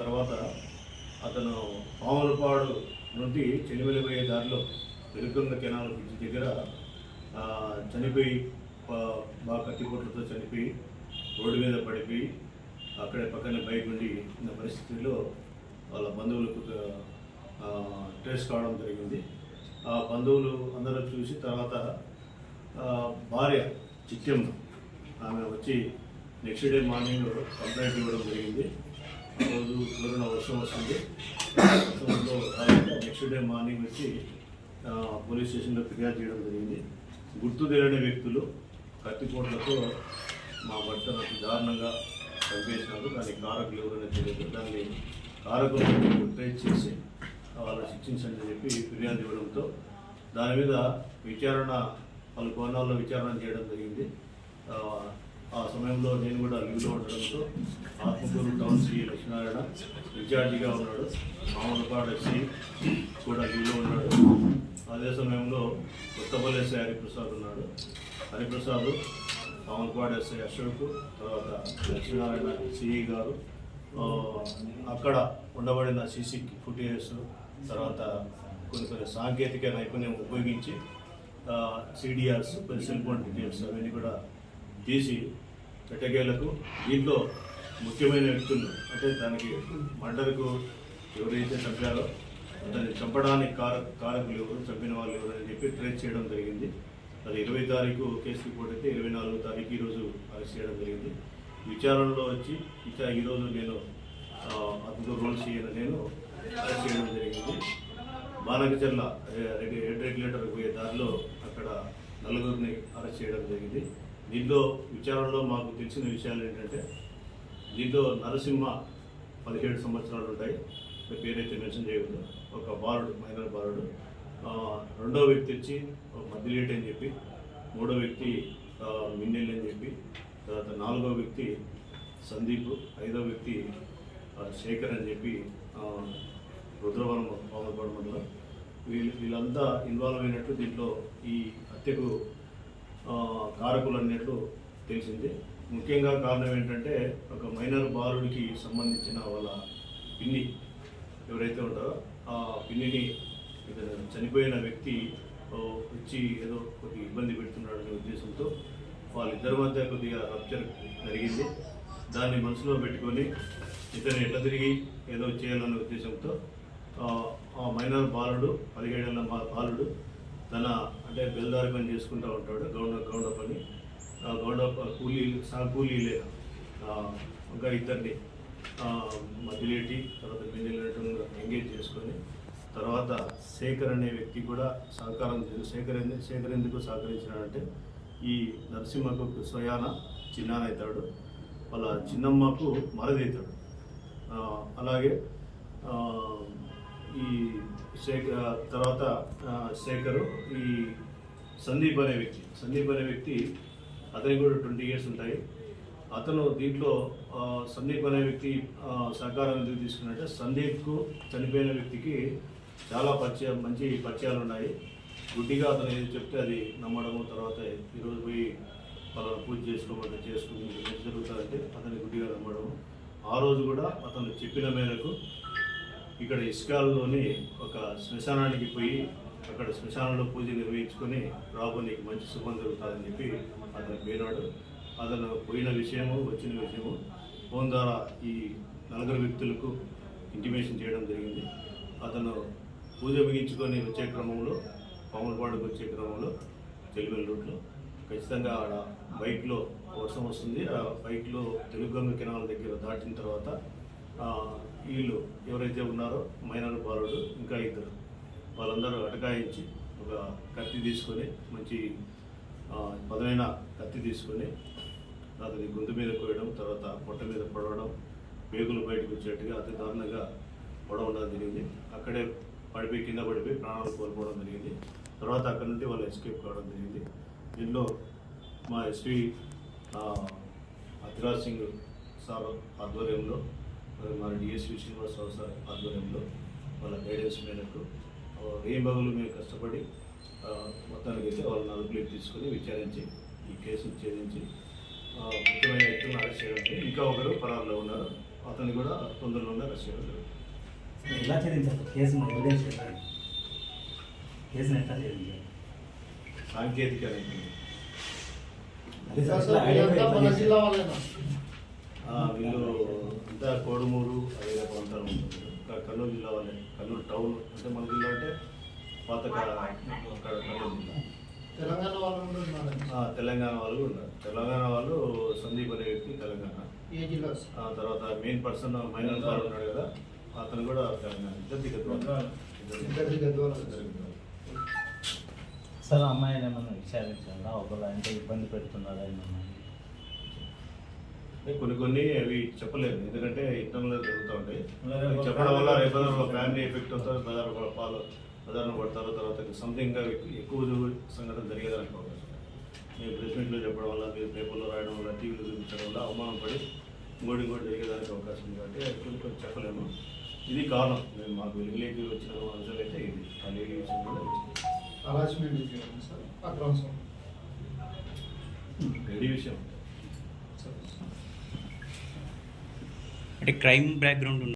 తర్వాత అతను పాములపాడు నుండి చెలివెలిపోయే దారిలో వెలుగొంగ కెనాల్ బ్రిడ్జ్ దగ్గర చనిపోయి బాగా కత్తిపోట్లతో చనిపోయి రోడ్డు మీద పడిపోయి అక్కడే పక్కనే బైక్ ఉండి ఉన్న పరిస్థితుల్లో వాళ్ళ బంధువులకు ట్రేస్ కావడం జరిగింది. ఆ బంధువులు అందరూ చూసి తర్వాత భార్య చిట్టెమ్మ ఆమె వచ్చి నెక్స్ట్ డే మార్నింగ్ కంప్లైంట్ ఇవ్వడం జరిగింది. రోజు పూర్ణ వర్షం వస్తుంది. వర్షంలో నెక్స్ట్ డే మార్నింగ్ వచ్చి పోలీస్ స్టేషన్లో ఫిర్యాదు చేయడం జరిగింది. గుర్తు తెలియని వ్యక్తులు కత్తిపోట్లతో మా భర్తను దారుణంగా చంపేసినారు. దానికి కారకులు ఎవరైనా తెలియదు. దాన్ని కారకులను ట్రేస్ చేసి వాళ్ళు శిక్షించండి చెప్పి ఫిర్యాదు ఇవ్వడంతో దాని మీద విచారణ పలు కోణాల్లో విచారణ చేయడం జరిగింది. ఆ, సమయంలో నేను కూడా లీవ్లో ఉండడంతో ఆత్మకూరు టౌన్ శ్రీ లక్ష్మీనారాయణ విద్యార్థిగా ఉన్నాడు. మామూలుపాడు శ్రీ కూడా లీవ్లో ఉన్నాడు. అదే సమయంలో కొత్తపల్లి ఎస్ఐ హరిప్రసాద్ ఉన్నాడు. హరిప్రసాద్ మామూలుపాడు ఎస్ఐ అశోక్ తర్వాత లక్ష్మీనారాయణ సిఈ గారు. అక్కడ ఉండబడిన సీసీ ఫుటేజెస్ తర్వాత కొన్ని కొన్ని సాంకేతిక నైపుణ్యం ఉపయోగించి సిడిఆర్స్ కొన్ని సెల్ ఫోన్ డీటెయిల్స్ అవన్నీ కూడా తీసి ఎట్టకేలకు దీంట్లో ముఖ్యమైన వ్యక్తులు అంటే దానికి మర్డర్కు ఎవరైతే చంపారో దాన్ని చంపడానికి కార కారకులు ఎవరు చంపిన వాళ్ళు ఎవరు అని చెప్పి ట్రేస్ చేయడం జరిగింది. అది ఇరవై తారీఖు కేసు రిపోర్ట్ అయితే ఇరవై నాలుగో తారీఖు ఈరోజు అరెస్ట్ చేయడం జరిగింది. విచారణలో వచ్చి ఇంకా ఈరోజు నేను అద్భుత రోల్ చేయను నేను అరెస్ట్ చేయడం జరిగింది. బాలకచర్ల హెడ్ రెగ్యులేటర్ పోయే దారిలో అక్కడ నలుగురిని అరెస్ట్ చేయడం జరిగింది. దీంట్లో విచారణలో మాకు తెలిసిన విషయాలు ఏంటంటే దీంట్లో నరసింహ పదిహేడు సంవత్సరాలు ఉంటాయి. పేరైతే మెన్షన్ చేయకుండా ఒక బాలుడు మైనర్ బాలుడు. రెండో వ్యక్తి వచ్చి ఒక అని చెప్పి మూడో వ్యక్తి ఆ, మిన్నెల్ అని చెప్పి తర్వాత నాలుగో వ్యక్తి సందీప్ ఐదో వ్యక్తి శేఖర్ అని చెప్పి రుద్రవరం పామలపాడు మండలం. వీళ్ళు వీళ్ళంతా ఇన్వాల్వ్ అయినట్టు దీంట్లో ఈ హత్యకు కారకులన్నట్లు కారకులు తెలిసింది. ముఖ్యంగా కారణం ఏంటంటే ఒక మైనర్ బాలుడికి సంబంధించిన వాళ్ళ పిన్ని ఎవరైతే ఉంటారో ఆ పిన్నిని చనిపోయిన వ్యక్తి వచ్చి ఏదో కొద్దిగా ఇబ్బంది పెడుతున్నాడనే ఉద్దేశంతో వాళ్ళిద్దరి మధ్య కొద్దిగా రప్చర్ జరిగింది. దాన్ని మనసులో పెట్టుకొని ఇతను ఎట్లా తిరిగి ఏదో చేయాలనే ఉద్దేశంతో ఆ, మైనర్ బాలుడు పదిహేడేళ్ళ బా- బాలుడు తన అంటే బెల్దారి పని చేసుకుంటూ ఉంటాడు గౌండ గౌండ పని. గౌండ కూలీ సా కూలీలే ఇంకా ఇద్దరిని మధ్యలేటి తర్వాత మిగిలినట్టు ఎంగేజ్ చేసుకొని తర్వాత శేఖర్ అనే వ్యక్తి కూడా సహకారం శేఖర్ శేఖర్ ఎందుకు సహకరించినాడంటే ఈ నరసింహకు స్వయాన చిన్నానవుతాడు వాళ్ళ చిన్నమ్మకు మరదవుతాడు అలాగే ఈ శేఖర్ తర్వాత శేఖరు ఈ సందీప్ అనే వ్యక్తి. సందీప్ అనే వ్యక్తి అతనికి కూడా ట్వంటీ ఇయర్స్ ఉంటాయి. అతను దీంట్లో సందీప్ అనే వ్యక్తి సహకారం ఎందుకు తీసుకున్నట్టే సందీప్కు చనిపోయిన వ్యక్తికి చాలా పరిచయం మంచి పరిచయాలు ఉన్నాయి. గుడ్డిగా అతను ఏది చెప్తే అది నమ్మడము తర్వాత ఈరోజు పోయి వాళ్ళ పూజ చేసుకోమంటే చేసుకుని ఏం జరుగుతుందంటే అతని గుడ్డిగా నమ్మడము. ఆ రోజు కూడా అతను చెప్పిన మేరకు ఇక్కడ ఇస్కాల్లోని ఒక శ్మశానానికి పోయి అక్కడ శ్మశానంలో పూజ నిర్వహించుకొని రాబో నీకు మంచి శుభం జరుగుతుందని చెప్పి అతను పోయినాడు అతను పోయిన విషయము వచ్చిన విషయము ఫోన్ ద్వారా ఈ నలుగురు వ్యక్తులకు ఇంటిమేషన్ చేయడం జరిగింది. అతను పూజ ముగించుకొని వచ్చే క్రమంలో పాములపాడుకు వచ్చే క్రమంలో చెలివెల్ రూట్లో ఖచ్చితంగా ఆడ బైక్లో వర్షం వస్తుంది. ఆ బైక్లో తెలుగు గంగ కెనాల్ దగ్గర దాటిన తర్వాత వీళ్ళు ఎవరైతే ఉన్నారో మైనర్ బాలుడు ఇంకా ఇద్దరు వాళ్ళందరూ అటకాయించి ఒక కత్తి తీసుకొని మంచి ఆ, పదునైన కత్తి తీసుకొని అతని గొంతు మీద కోయడం తర్వాత పొట్ట మీద పడవడం పేగులు బయటకు వచ్చేట్టుగా అతి దారుణంగా పడవడం జరిగింది. అక్కడే పడిపోయి కింద పడిపోయి ప్రాణాలు కోల్పోవడం జరిగింది. తర్వాత అక్కడ నుండి వాళ్ళు ఎస్కేప్ కావడం జరిగింది. దీనిలో మా ఎస్పీ అతిరాజ్ సింగ్ సార్ ఆధ్వర్యంలో మరి మన డిఎస్పీ శ్రీనివాసరావు సార్ ఆధ్వర్యంలో వాళ్ళ గైడెన్స్ మేరకు ఏం బగులు మేము కష్టపడి మొత్తానికి అయితే వాళ్ళని అదుపులోకి తీసుకొని విచారించి ఈ కేసును ఛేదించి ఆ, ముఖ్యమైన వ్యక్తులను అరెస్ట్ చేయడం. ఇంకా ఒకరు పరారులో ఉన్నారు. అతన్ని కూడా తొందరలోనే అరెస్ట్ చేయడం జరుగుతుంది. ఎలా ఛేదించారు? కేసును ఎవిడెన్స్ చెప్పారు కేసును ఎట్లా ఛేదించారు? సాంకేతిక జిల్లా? వీళ్ళు అంతా కోడుమూరు అదే ప్రాంతాలు ఉంటుంది కర్నూలు జిల్లా వాళ్ళే. కర్నూలు టౌన్. అంటే మన జిల్లా అంటే పాత కర్నూలు జిల్లా. తెలంగాణ వాళ్ళు తెలంగాణ వాళ్ళు ఉన్నారు. తెలంగాణ వాళ్ళు సందీప్ అనే వ్యక్తి తెలంగాణ. ఏ జిల్లా? ఆ తర్వాత మెయిన్ పర్సన్ మైనర్ వాళ్ళు ఉన్నాడు కదా అతను కూడా తెలంగాణ. ఇద్దరు. సార్ అమ్మాయిని ఏమన్నా విచారించారా? ఒకవేళ అంటే ఇబ్బంది పెడుతున్నారా ఏమన్నా? కొన్ని కొన్ని అవి చెప్పలేదు. ఎందుకంటే ఇంటర్నల్ జరుగుతూ ఉంటాయి. చెప్పడం వల్ల రేపు ఫ్యామిలీ ఎఫెక్ట్ అవుతుంది బజార్ పాలు బజార్ను పడతారు. తర్వాత సంథింగ్ ఎక్కువ సంఘటన జరిగేదానికి అవకాశం. మీరు ప్రెస్ మీట్లో చెప్పడం వల్ల మీరు పేపర్లో రాయడం వల్ల టీవీలో చూపించడం వల్ల అవమానం పడి ఇంకోటి ఇంకోటి జరిగేదానికి అవకాశం ఉంది. కాబట్టి అది కొంచెం కొంచెం చెప్పలేము. ఇది కారణం. మేము మాకు వెలుగులోకి వచ్చిన అంశం అయితే ఇది. ఆ లేడీ విషయం కూడా ఇది. హరాస్మెంట్ లేడీ విషయం. అంటే క్రైమ్ బ్యాక్గ్రౌండ్